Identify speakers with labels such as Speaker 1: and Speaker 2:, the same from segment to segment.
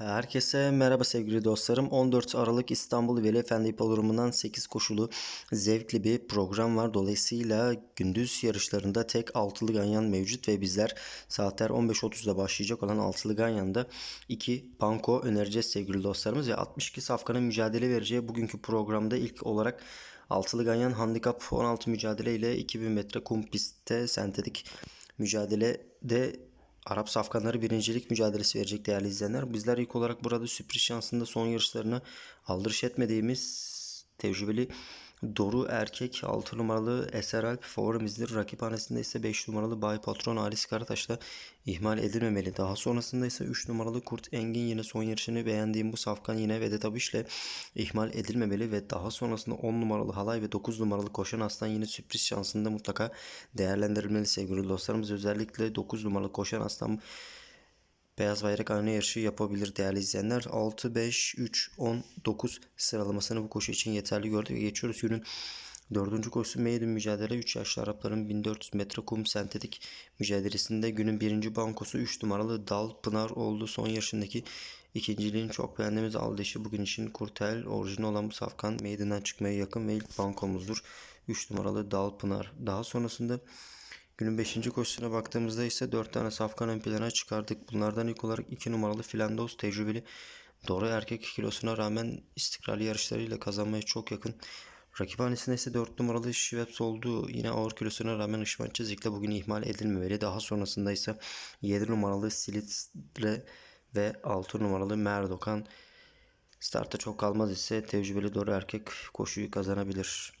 Speaker 1: Herkese merhaba sevgili dostlarım. 14 Aralık İstanbul Veli Efendi İpodromu'ndan 8 koşulu zevkli bir program var. Dolayısıyla gündüz yarışlarında tek altılı ganyan mevcut ve bizler saatler 15.30'da başlayacak olan altılı ganyanda 2 banko önereceğiz sevgili dostlarımız. Ve 62 safkanın mücadele vereceği bugünkü programda ilk olarak altılı ganyan handikap 16 mücadele ile 2000 metre kum pistte sentetik mücadelede Arap safkanları birincilik mücadelesi verecek değerli izleyenler. Bizler ilk olarak burada sürpriz şansında son yarışlarını aldırış etmediğimiz tecrübeli Doru Erkek 6 numaralı Eser Alp favorimizdir. Rakiphanesinde ise 5 numaralı Bay Patron Halis Karataş'ta ihmal edilmemeli. Daha sonrasında ise 3 numaralı Kurt Engin yine son yarışını beğendiğim bu safkan yine Vedat Abiş ile ihmal edilmemeli ve daha sonrasında 10 numaralı Halay ve 9 numaralı Koşan Aslan yine sürpriz şansında mutlaka değerlendirilmeli sevgili dostlarımız. Özellikle 9 numaralı Koşan Aslan Beyaz bayrak aynı yarışı yapabilir değerli izleyenler. 6, 5, 3, 10, 9 sıralamasını bu koşu için yeterli gördük geçiyoruz. Günün dördüncü koşusu Maiden mücadele 3 yaşlı Arapların 1400 metre kum sentetik mücadelesinde günün birinci bankosu 3 numaralı Dal Pınar oldu. Son yarışındaki ikinciliğin çok beğendiğimiz Aldeşi bugün için Kurtel orijinal olan bu safkan Maiden'den çıkmaya yakın ve ilk bankomuzdur. 3 numaralı Dal Pınar. Daha sonrasında Günün 5. koşusuna baktığımızda ise 4 tane safkan ön plana çıkardık. Bunlardan ilk olarak 2 numaralı Filandos tecrübeli Dora erkek kilosuna rağmen istikrarlı yarışlarıyla kazanmaya çok yakın. Rakiphanesinde ise 4 numaralı Şiveps oldu. Yine ağır kilosuna rağmen Işman Çizik'le bugün ihmal edilmemeli. Daha sonrasında ise 7 numaralı Silitre ve 6 numaralı Merdokan starta çok kalmaz ise tecrübeli Dora erkek koşuyu kazanabilir.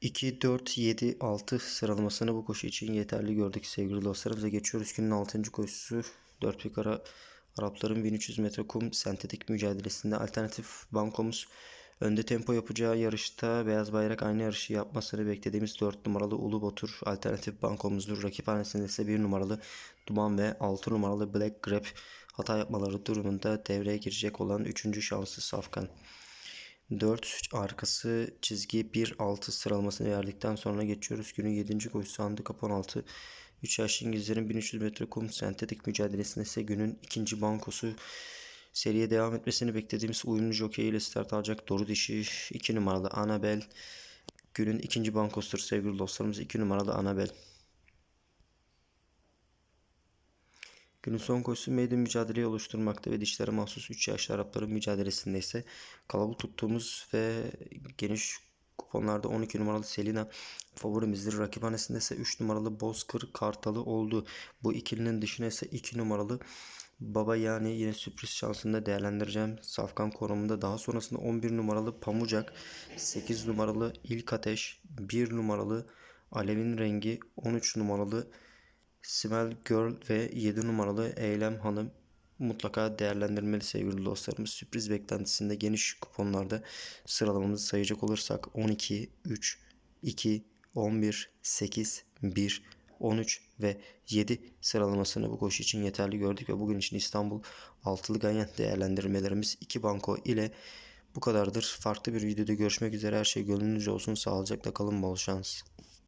Speaker 1: 2, 4, 7, 6 sıralamasını bu koşu için yeterli gördük sevgili dostlarım. Ve geçiyoruz günün 6. koşusu. 4 bir kara Arapların 1300 metre kum sentetik mücadelesinde alternatif bankomuz önde tempo yapacağı yarışta beyaz bayrak aynı yarışı yapmasını beklediğimiz 4 numaralı Ulu Botur alternatif bankomuzdur. Rakiphanesinde ise 1 numaralı Duman ve 6 numaralı Black Grab hata yapmaları durumunda devreye girecek olan 3. şanslı Safkan. 4 arkası çizgi 1 6 sıralamasını verdikten sonra geçiyoruz. Günün 7. koşusu handikap 16. 3 yaşlı İngilizlerin 1300 metre kum sentetik mücadelesinde ise günün ikinci bankosu seriye devam etmesini beklediğimiz uyumlu jockey ile start alacak Doru dişi 2 numaralı Anabel günün ikinci bankosudur sevgili dostlarımız 2 numaralı Anabel. Günün son koşusu maiden mücadeleyi oluşturmakta ve dişlere mahsus 3 yaşlı Arapların mücadelesinde ise kalabalık tuttuğumuz ve geniş kuponlarda 12 numaralı Selina favorimizdir. Rakiphanesinde ise 3 numaralı Bozkır Kartalı oldu. Bu ikilinin dışına ise 2 numaralı Baba yani yine sürpriz şansında değerlendireceğim. Safkan konumunda daha sonrasında 11 numaralı Pamucak, 8 numaralı İlk Ateş, 1 numaralı Alevin Rengi, 13 numaralı Smell Girl ve 7 numaralı Eylem Hanım mutlaka değerlendirmeli sevgili dostlarımız. Sürpriz beklentisinde geniş kuponlarda sıralamamızı sayacak olursak 12, 3, 2, 11, 8, 1, 13 ve 7 sıralamasını bu koşu için yeterli gördük ve bugün için İstanbul altılı ganyan değerlendirmelerimiz 2 banko ile bu kadardır. Farklı bir videoda görüşmek üzere. Her şey gönlünüzce olsun. Sağlıcakla kalın. Bol şans.